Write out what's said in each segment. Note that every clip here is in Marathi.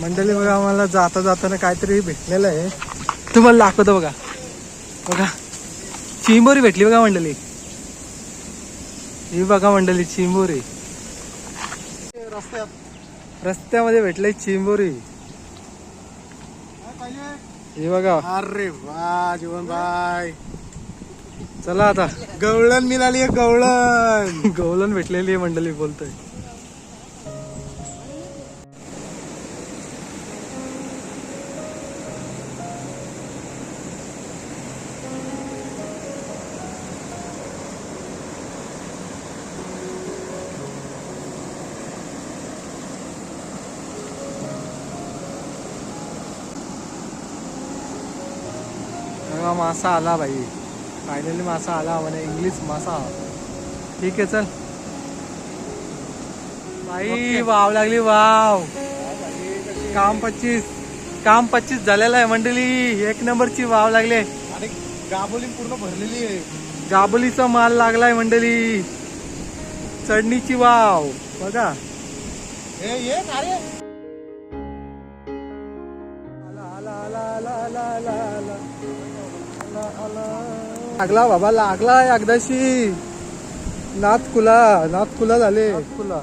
मंडळी बघा आम्हाला जाता जाताना काहीतरी भेटलेलं आहे. तुम्हाला दाखवतो बघा. बघा. चिंबोरी भेटली बघा मंडळी. ही बघा मंडळी चिंबोरी. रस्त्यात. रस्त्यामध्ये भेटले चिंबोरी. हे बघा. अरे वा जीवन बाय चला आता. गवळण मिळाली गवळण. गवलन भेटलेली आहे मंडळी बोलतोय. बघा, मासा आला भाई. फायनली मासा आला म्हणे इंग्लिश मासा. ठीक आहे चल. भाई वाव लागली वाव. काम पच्चीस. काम पच्चीस झालेलं आहे मंडळी. एक नंबरची वाव लागले. आणि गाबोली पूर्ण भरलेली आहे. गाबोलीचा माल लागलाय मंडळी. चढणीची वाव. बघा. हे ये अरे लागला बाबा लागला एकदाशी. नाथ कुला नाथ कुला झाले. कुला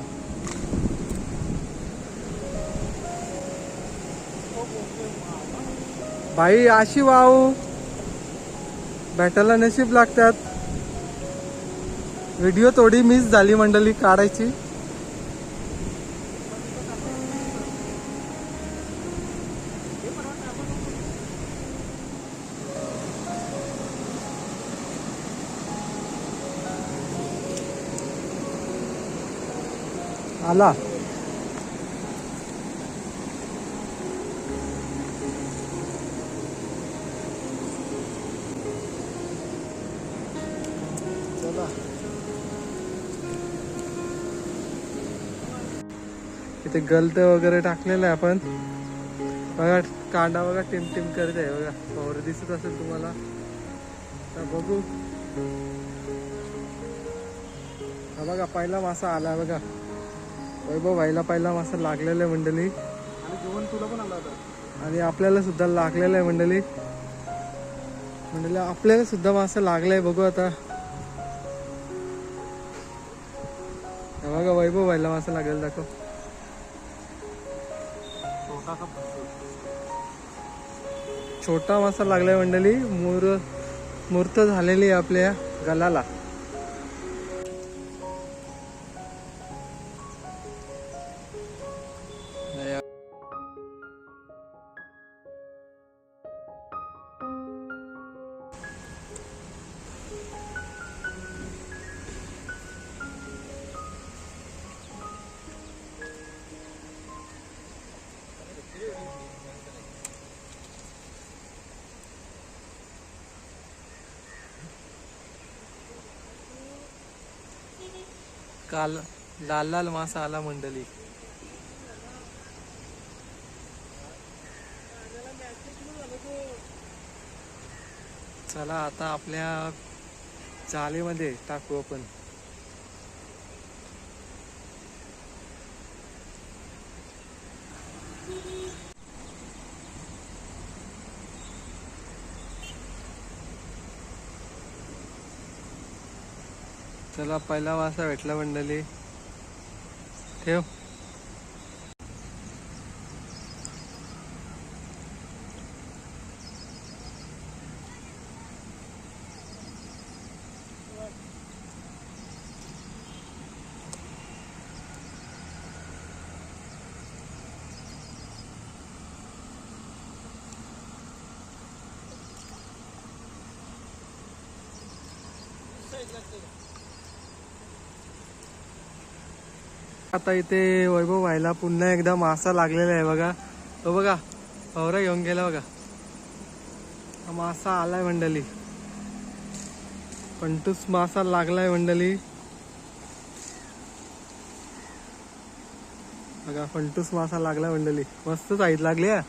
भाई अशी वाव. भेटायला नशीब लागतात. व्हिडिओ थोडी मिस झाली मंडळी काढायची. आला. चला. इथे गलत वगैरे टाकलेलं आहे आपण. बघा कांदा बघा टिमटिम करत आहे बघा. पावर दिसत असेल तुम्हाला. तर बघू. हा बघा पहिला मासा आला बघा. वैभव व्हायला पहिला मासा लागलेला आहे मंडळी. आणि जेवण तुला पण आला होता आणि आपल्याला सुद्धा लागलेला आहे मंडळी. मंडळी आपल्याला सुद्धा मासा लागलाय बघू आता. बघा वैभव व्हायला मासा लागेल दाखव. छोटा मासा लागलाय मंडळी. मूर मूर्त झालेली आहे आपल्या गलाला. काल लाल लाल मासा आला मंडळी. चला आता आपल्या जाळीमध्ये टाकू आपण. चला पहिला मासा भेटला मंडळी. ठेव. आता इथे वैभव व्हायला पुन्हा एकदा मासा लागलेला आहे बघा. तो बघा भवरा घेऊन गेला बघा. मासा आलाय मंडळी. कंटूस मासा लागलाय मंडळी. बघा फंटूस मासा लागलाय मंडळी. मस्त साईज लागली हा.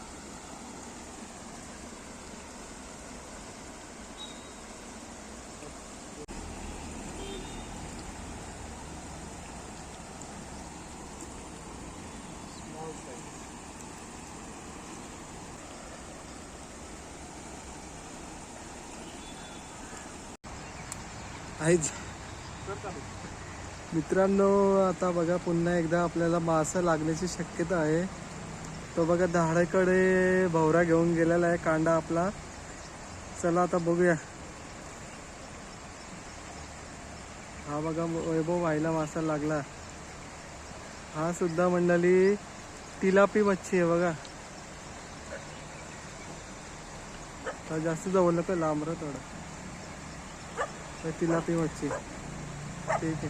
आहेच मित्रांनो आता बघा पुन्हा एकदा आपल्याला मासा लागण्याची शक्यता आहे. तो बघा दहाडाकडे भवरा घेऊन गेलेला आहे कांदा आपला. चला आता बघूया. हा बघा वैभव व्हायला मासा लागला. हा सुद्धा मंडळी तिलापी मच्छी आहे बघा. जास्त जवळ नको लांब थोडं. तिला ते मच्छी ठीक आहे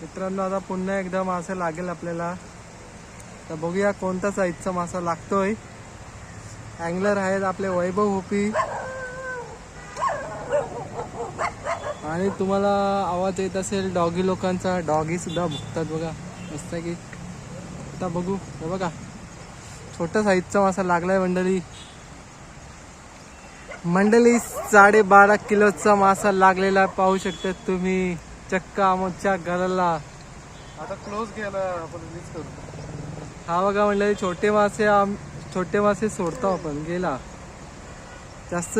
मित्रांनो आता पुन्हा एकदा मासा लागेल आपल्याला. तर बघूया कोणता साईजचा मासा लागतोय. अँगलर आहेत आपले वैभव होपी. आणि तुम्हाला आवाज येत असेल डॉगी लोकांचा. डॉगी सुद्धा भुकतात बघा. मस्त की. आता बघू. हे बघा. छोटा साईजचा मासा लागलाय मंडळी. मंडळी साडेबारा किलोचा मासा लागलेला पाहू शकतात तुम्ही. चक्क आमच्या घराला. आता क्लोज केला आपण रिलीज करू. हा बघा मंडळी छोटे मासे आम छोटे मासे सोडतो आपण. गेला. जास्त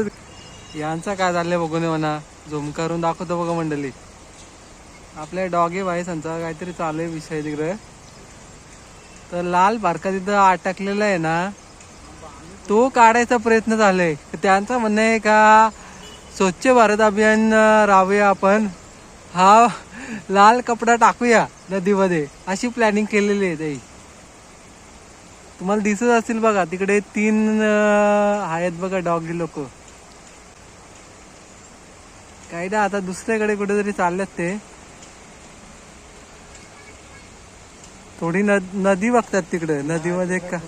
यांचा काय झालंय बघून म्हणा. झूम करून दाखवतो बघा मंडळी. आपल्या डॉगी भाईसांचा काहीतरी चालू आहे विषय तिकडे. तर लाल बारका तिथं अटकलेला आहे ना. तो काढायचा प्रयत्न झालाय. तर त्यांचं म्हणणं आहे का स्वच्छ भारत अभियान राहूया आपण. हा लाल कपडा टाकूया नदीमध्ये. अशी प्लॅनिंग केलेली आहे ताई. तुम्हाला दिसत असतील बघा तिकडे तीन आहेत बघा डॉगी लोक. काही ना आता दुसऱ्याकडे कुठेतरी चाललेत ते. थोडी नद नदी बघतात तिकडे. नदीमध्ये का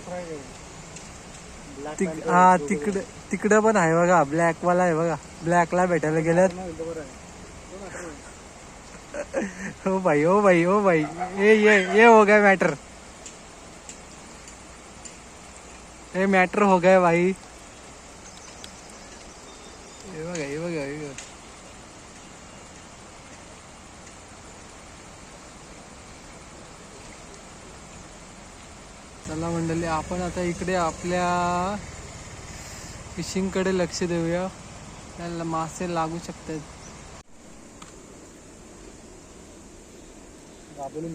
तिक- हा तिकडे तिकडे पण आहे बघा. ब्लॅक वाला आहे बघा. ब्लॅकला भेटायला गेल्यात. हो भाई हो भाई हो भाई ये ये ये हो गया मैटर ये मैटर हो गया भाई हे बघा हे बघा हे बघा चला मंडळी आपण आता इकडे आपल्या फिशिंगकडे लक्ष देऊया. त्याला मासे लागू शकतात. दाबून